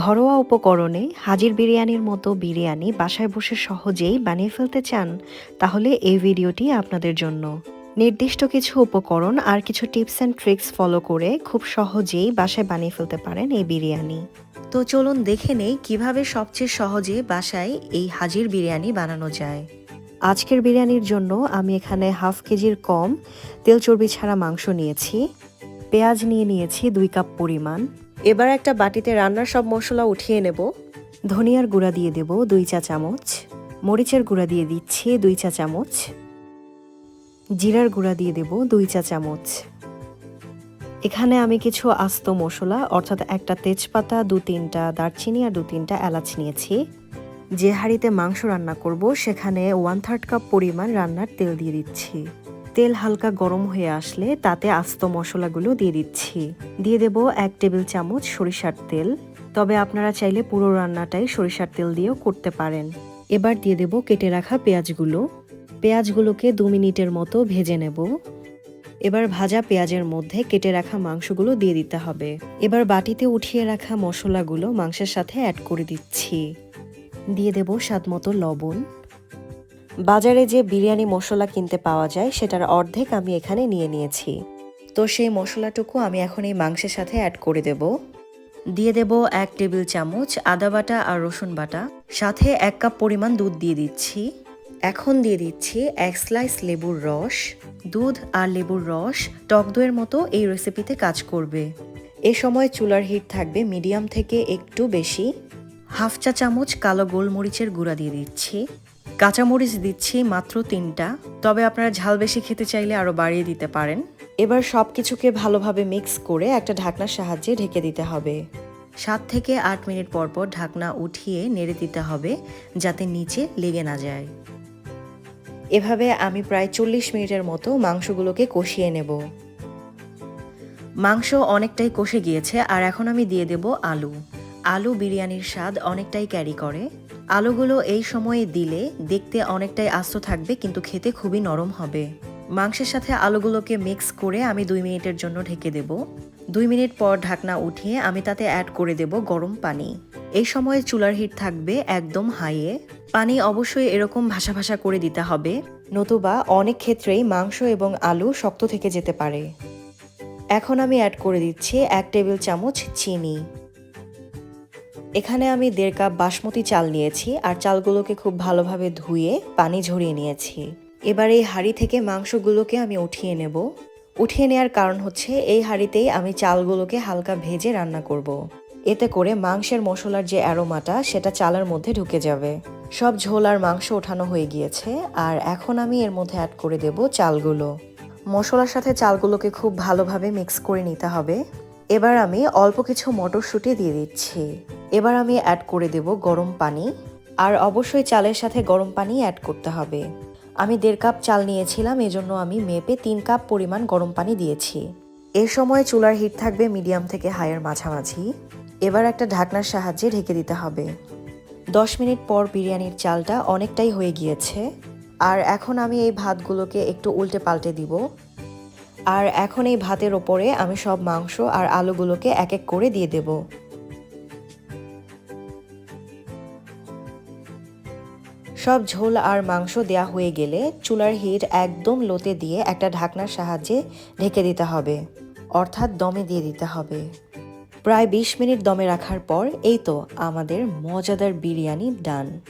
ঘরোয়া উপকরণে হাজির বিরিয়ানির মতো বিরিয়ানি বাসায় বসে সহজেই বানিয়ে ফেলতে চান, তাহলে এই ভিডিওটি আপনাদের জন্য। নির্দিষ্ট কিছু উপকরণ আর কিছু টিপস অ্যান্ড ট্রিক্স ফলো করে খুব সহজেই বাসায় বানিয়ে ফেলতে পারেন এই বিরিয়ানি। তো চলুন দেখে নেই কীভাবে সবচেয়ে সহজে বাসায় এই হাজির বিরিয়ানি বানানো যায়। আজকের বিরিয়ানির জন্য আমি এখানে হাফ কেজির কম তেল চর্বি ছাড়া মাংস নিয়েছি, পেঁয়াজ নিয়ে নিয়েছি দুই কাপ পরিমাণ এবার একটা বাটিতে রান্নার সব মশলা উঠিয়ে নেব। ধনিয়ার গুঁড়া দিয়ে দেব দুই চা চামচ। মরিচের গুঁড়া দিয়ে দিচ্ছি দুই চা চামচ। জিরার গুঁড়া দিয়ে দেব দুই চা চামচ। এখানে আমি কিছু আস্ত মশলা, অর্থাৎ একটা তেজপাতা, দু তিনটা দারচিনি আর দু তিনটা এলাচ নিয়েছি। যে হাঁড়িতে মাংস রান্না করব, সেখানে ওয়ান থার্ড কাপ পরিমাণ রান্নার তেল দিয়ে দিচ্ছি। তেল হালকা গরম হয়ে আসলে তাতে আস্ত মশলাগুলো দিয়ে দিচ্ছি। দিয়ে দেব এক টেবিল চামচ সরিষার তেল। তবে আপনারা চাইলে পুরো রান্নাটাই সরিষার তেল দিয়েও করতে পারেন। এবার দিয়ে দেব কেটে রাখা পেঁয়াজগুলো। পেঁয়াজগুলোকে দু মিনিটের মতো ভেজে নেব। এবার ভাজা পেঁয়াজের মধ্যে কেটে রাখা মাংসগুলো দিয়ে দিতে হবে। এবার বাটিতে উঠিয়ে রাখা মশলাগুলো মাংসের সাথে অ্যাড করে দিচ্ছি। দিয়ে দেব স্বাদ মতো লবণ। বাজারে যে বিরিয়ানি মশলা কিনতে পাওয়া যায়, সেটার অর্ধেক আমি এখানে নিয়ে নিয়েছি। তো সেই মশলাটুকু আমি এখন এই মাংসের সাথে অ্যাড করে দেব। দিয়ে দেব এক টেবিল চামচ আদা বাটা আর রসুন বাটা। সাথে এক কাপ পরিমাণ দুধ দিয়ে দিচ্ছি। এখন দিয়ে দিচ্ছি এক স্লাইস লেবুর রস। দুধ আর লেবুর রস টক দইয়ের মতো এই রেসিপিতে কাজ করবে। এ সময় চুলার হিট থাকবে মিডিয়াম থেকে একটু বেশি। হাফ চা চামচ কালো গোলমরিচের গুঁড়া দিয়ে দিচ্ছি। কাঁচামরিচ দিচ্ছি মাত্র তিনটা, তবে আপনারা ঝাল বেশি খেতে চাইলে আরও বাড়িয়ে দিতে পারেন। এবার সব কিছুকে ভালোভাবে মিক্স করে একটা ঢাকনার সাহায্যে ঢেকে দিতে হবে। সাত থেকে আট মিনিট পর পর ঢাকনা উঠিয়ে নেড়ে দিতে হবে, যাতে নিচে লেগে না যায়। এভাবে আমি প্রায় চল্লিশ মিনিটের মতো মাংসগুলোকে কষিয়ে নেব। মাংস অনেকটাই কষে গিয়েছে, আর এখন আমি দিয়ে দেব আলু। আলু বিরিয়ানির স্বাদ অনেকটাই ক্যারি করে। আলুগুলো এই সময়ে দিলে দেখতে অনেকটাই আস্ত থাকবে, কিন্তু খেতে খুবই নরম হবে। মাংসের সাথে আলুগুলোকে মিক্স করে আমি দুই মিনিটের জন্য ঢেকে দেব। দুই মিনিট পর ঢাকনা উঠিয়ে আমি তাতে অ্যাড করে দেব গরম পানি। এই সময়ে চুলার হিট থাকবে একদম হাইয়ে। পানি অবশ্যই এরকম ভাসা ভাসা করে দিতে হবে, নতুবা অনেক ক্ষেত্রেই মাংস এবং আলু শক্ত থেকে যেতে পারে। এখন আমি অ্যাড করে দিচ্ছি এক টেবিল চামচ চিনি। এখানে আমি দেড় কাপ বাসমতি চাল নিয়েছি আর চালগুলোকে খুব ভালোভাবে ধুয়ে পানি ঝরিয়ে নিয়েছি। এবার এই হাঁড়ি থেকে মাংসগুলোকে আমি উঠিয়ে নেব। উঠিয়ে নেওয়ার কারণ হচ্ছে এই হাঁড়িতেই আমি চালগুলোকে হালকা ভেজে রান্না করব। এতে করে মাংসের মশলার যে অ্যারোমাটা, সেটা চালের মধ্যে ঢুকে যাবে। সব ঝোল আর মাংস ওঠানো হয়ে গিয়েছে আর এখন আমি এর মধ্যে অ্যাড করে দেব চালগুলো। মশলার সাথে চালগুলোকে খুব ভালোভাবে মিক্স করে নিতে হবে। এবার আমি অল্প কিছু মটরশুঁটি দিয়ে দিচ্ছি। এবার আমি অ্যাড করে দেব গরম পানি, আর অবশ্যই চালের সাথে গরম পানি অ্যাড করতে হবে। আমি দেড় কাপ চাল নিয়েছিলাম, এজন্য আমি মেপে তিন কাপ পরিমাণ গরম পানি দিয়েছি। এ সময় চুলার হিট থাকবে মিডিয়াম থেকে হাইয়ের মাঝামাঝি। এবার একটা ঢাকনার সাহায্যে ঢেকে দিতে হবে। দশ মিনিট পর বিরিয়ানির চালটা অনেকটাই হয়ে গিয়েছে। আর এখন আমি এই ভাতগুলোকে একটু উল্টে পাল্টে দিব। আর এখন এই ভাতের ওপরে আমি সব মাংস আর আলুগুলোকে এক এক করে দিয়ে দেব। সব ঝোল আর মাংস দেয়া হয়ে গেলে চুলার হিট একদম লোতে দিয়ে একটা ঢাকনার সাহায্যে ঢেকে দিতে হবে। অর্থাৎ দমে দিয়ে দিতে হবে। প্রায় বিশ মিনিট দমে রাখার পর এই তো আমাদের মজাদার বিরিয়ানি ডান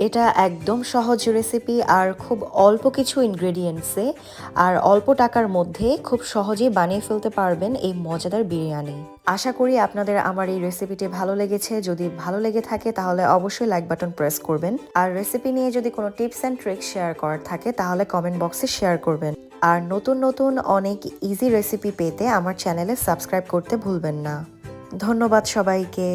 এটা একদম সহজ রেসিপি আর খুব অল্প কিছু ইনগ্রেডিয়েন্টসে আর অল্প টাকার মধ্যে খুব সহজেই বানিয়ে ফেলতে পারবেন এই মজাদার বিরিয়ানি। আশা করি আপনাদের আমার এই রেসিপিটি ভালো লেগেছে। যদি ভালো লেগে থাকে তাহলে অবশ্যই লাইক বাটন প্রেস করবেন। আর রেসিপি নিয়ে যদি কোনো টিপস অ্যান্ড ট্রিক্স শেয়ার করার থাকে তাহলে কমেন্ট বক্সে শেয়ার করবেন। আর নতুন নতুন অনেক ইজি রেসিপি পেতে আমার চ্যানেলে সাবস্ক্রাইব করতে ভুলবেন না। ধন্যবাদ সবাইকে।